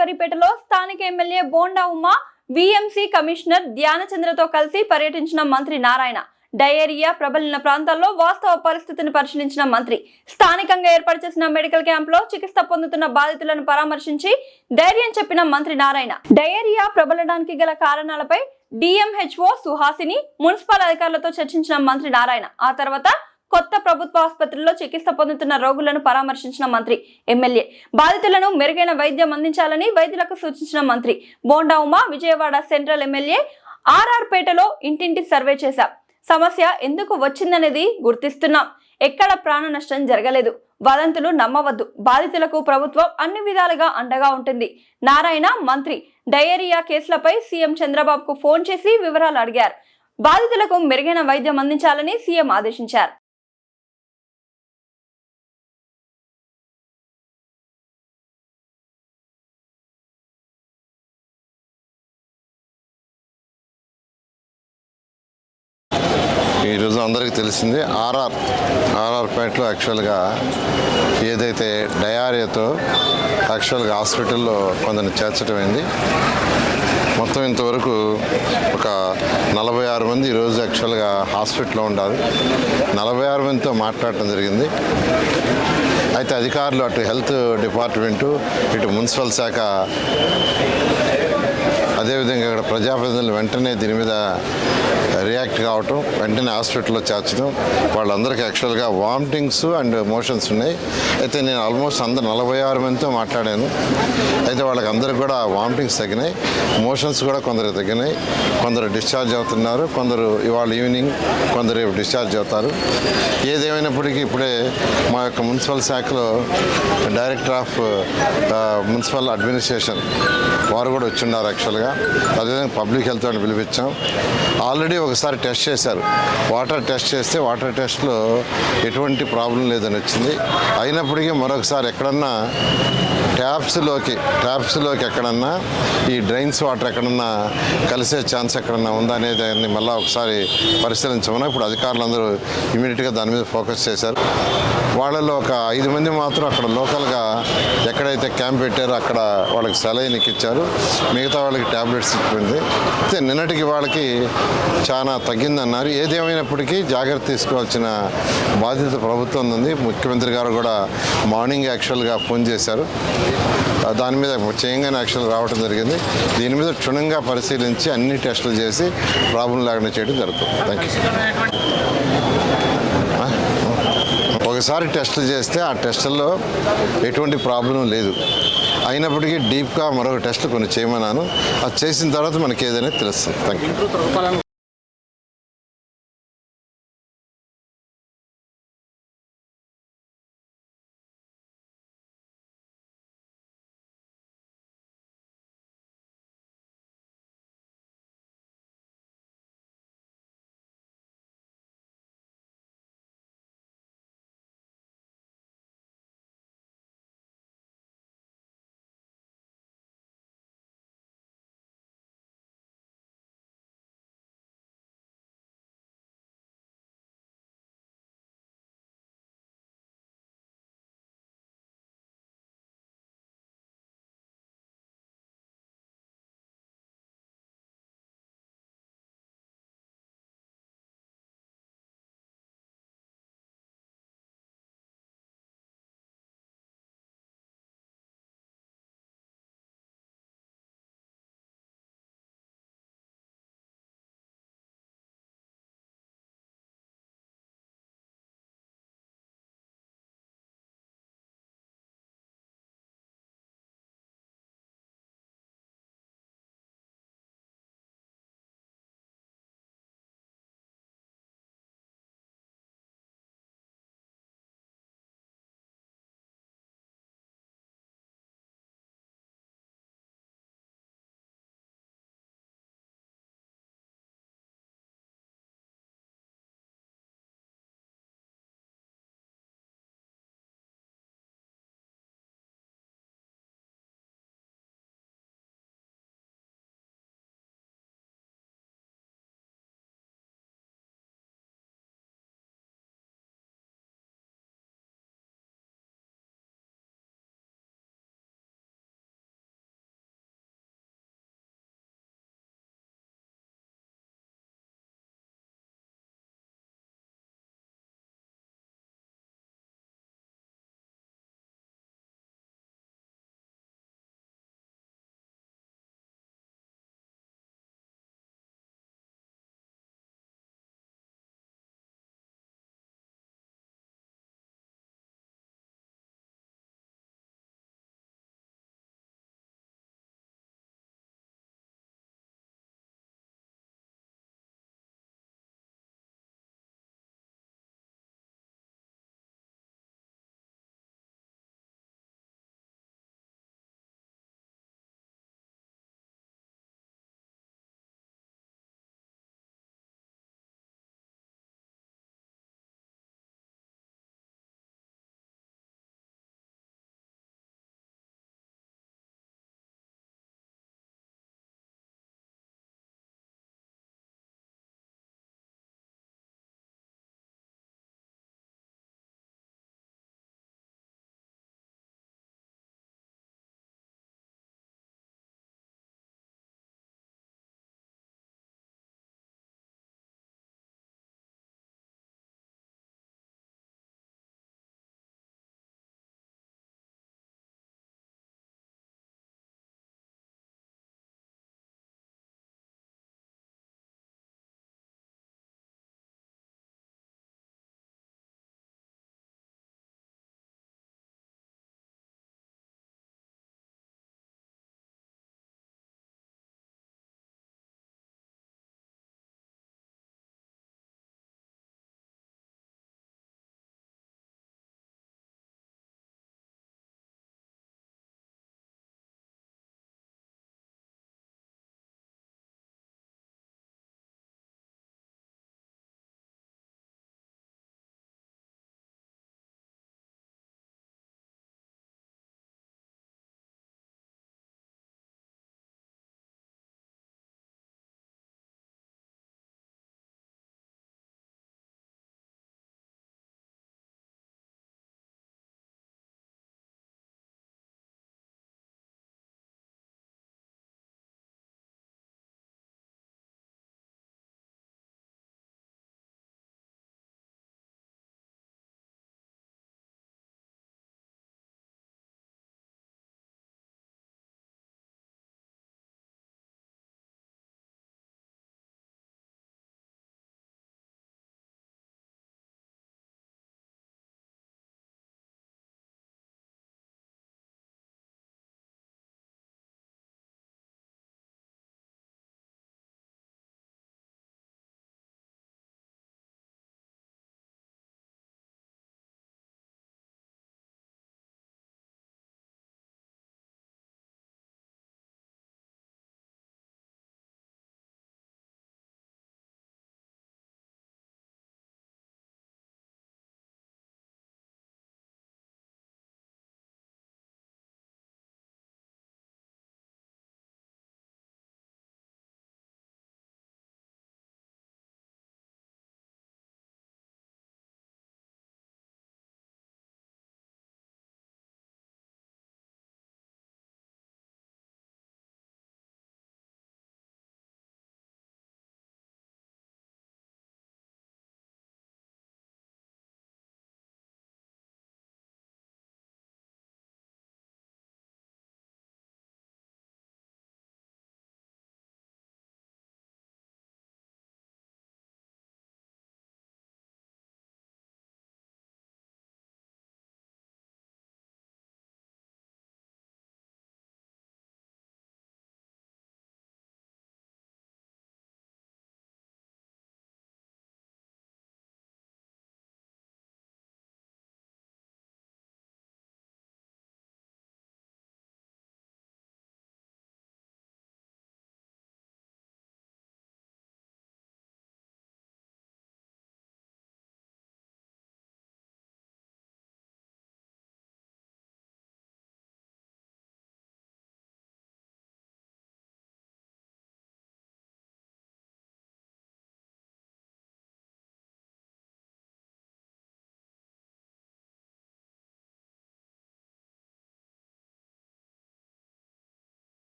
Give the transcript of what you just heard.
రాజేశ్వరిపేటలో స్థానిక MLA Bonda Uma VMC commissioner ధ్యానచంద్రతో కలిసి పర్యటించిన మంత్రి నారాయణ. డయేరియా ప్రబలిన ప్రాంతాల్లో వాస్తవ పరిస్థితిని పరిశీలించిన మంత్రి. స్థానికంగా ఏర్పాటు చేసిన మెడికల్ క్యాంప్లో చికిత్స పొందుతున్న బాధితులను పరామర్శించి ధైర్యం చెప్పిన మంత్రి నారాయణ. డయేరియా ప్రబలడానికి గల కారణాలపై డిఎంహెచ్ఓ సుహాసిని మున్సిపల్ అధికారులతో చర్చించిన మంత్రి నారాయణ. ఆ తర్వాత కొత్త ప్రభుత్వ ఆసుపత్రిలో చికిత్స పొందుతున్న రోగులను పరామర్శించిన మంత్రి ఎమ్మెల్యే. బాధితులను మెరుగైన వైద్యం అందించాలని వైద్యులకు సూచించిన మంత్రి. Bonda Uma Vijayawada central MLA R R పేటలో ఇంటింటి సర్వే చేశాం. సమస్య ఎందుకు వచ్చిందనేది గుర్తిస్తున్నాం. ఎక్కడ ప్రాణ నష్టం జరగలేదు. వదంతులు నమ్మవద్దు. బాధితులకు ప్రభుత్వం అన్ని విధాలుగా అండగా ఉంటుంది. నారాయణ మంత్రి డయేరియా కేసులపై సీఎం చంద్రబాబుకు ఫోన్ చేసి వివరాలు అడిగారు. బాధితులకు మెరుగైన వైద్యం అందించాలని సీఎం ఆదేశించారు. ఈరోజు అందరికీ తెలిసింది ఆర్ఆర్ ఆర్ఆర్ పేటలో యాక్చువల్గా ఏదైతే డయారియాతో యాక్చువల్గా హాస్పిటల్లో కొందరిని చేర్చటమైంది మొత్తం ఇంతవరకు ఒక నలభై ఆరు మంది ఈరోజు యాక్చువల్గా హాస్పిటల్లో ఉండాలి. నలభై ఆరు మందితో మాట్లాడటం జరిగింది. అయితే అధికారులు అటు హెల్త్ డిపార్ట్మెంటు ఇటు మున్సిపల్ శాఖ అదేవిధంగా ఇక్కడ ప్రజాప్రతినిధులు వెంటనే దీని మీద రియాక్ట్ కావటం వెంటనే హాస్పిటల్లో చేర్చడం వాళ్ళందరికీ యాక్చువల్గా వామిటింగ్స్ అండ్ మోషన్స్ ఉన్నాయి. అయితే నేను ఆల్మోస్ట్ అందరు నలభై ఆరు మందితో మాట్లాడాను. అయితే వాళ్ళకి అందరికి కూడా వామిటింగ్స్ తగ్గినాయి మోషన్స్ కూడా కొందరు తగ్గినాయి. కొందరు డిశ్చార్జ్ అవుతున్నారు కొందరు ఇవాళ ఈవినింగ్ కొందరు రేపు డిశ్చార్జ్ అవుతారు. ఏదేమైనప్పటికీ ఇప్పుడే మా యొక్క మున్సిపల్ శాఖలో డైరెక్టర్ ఆఫ్ మున్సిపల్ అడ్మినిస్ట్రేషన్ వారు కూడా వచ్చిన్నారు యాక్చువల్గా. అదేవిధంగా పబ్లిక్ హెల్త్ అని పిలిపించాం. ఆల్రెడీ ఒకసారి టెస్ట్ చేశారు. వాటర్ టెస్ట్ చేస్తే వాటర్ టెస్ట్లో ఎటువంటి ప్రాబ్లం లేదని వచ్చింది. అయినప్పటికీ మరొకసారి ఎక్కడన్నా ట్యాప్స్లోకి ట్యాప్స్లోకి ఎక్కడన్నా ఈ డ్రైన్స్ వాటర్ ఎక్కడన్నా కలిసే ఛాన్స్ ఎక్కడన్నా ఉందా అనేది దాన్ని మళ్ళీ ఒకసారి పరిశీలించమని ఇప్పుడు అధికారులందరూ ఇమీడియట్గా దాని మీద ఫోకస్ చేశారు. వాళ్ళలో ఒక ఐదు మంది మాత్రం అక్కడ లోకల్గా ఎక్కడైతే క్యాంప్ పెట్టారో అక్కడ వాళ్ళకి సెలైన్ ఎక్కిచ్చారు. మిగతా వాళ్ళకి ట్యాబ్లెట్స్ ఇచ్చింది. అయితే నిన్నటికి వాళ్ళకి చాలా తగ్గిందన్నారు. ఏదేమైనప్పటికీ జాగ్రత్త తీసుకోవాల్సిన బాధ్యత ప్రభుత్వం ఉంది ముఖ్యమంత్రి గారు కూడా మార్నింగ్ యాక్చువల్గా ఫోన్ చేశారు. దాని మీద చేయంగానే యాక్చువల్ రావడం జరిగింది. దీని మీద క్షుణ్ణంగా పరిశీలించి అన్ని టెస్టులు చేసి ప్రాబ్లం లేకుండా చేయడం జరుగుతుంది. థ్యాంక్ యూ ఒకసారి టెస్టులు చేస్తే ఆ టెస్టుల్లో ఎటువంటి ప్రాబ్లం లేదు. అయినప్పటికీ డీప్గా మరొక టెస్ట్ కొన్ని చేయమన్నాను. అది చేసిన తర్వాత మనకి ఏదైనా తెలుస్తుంది. Thank you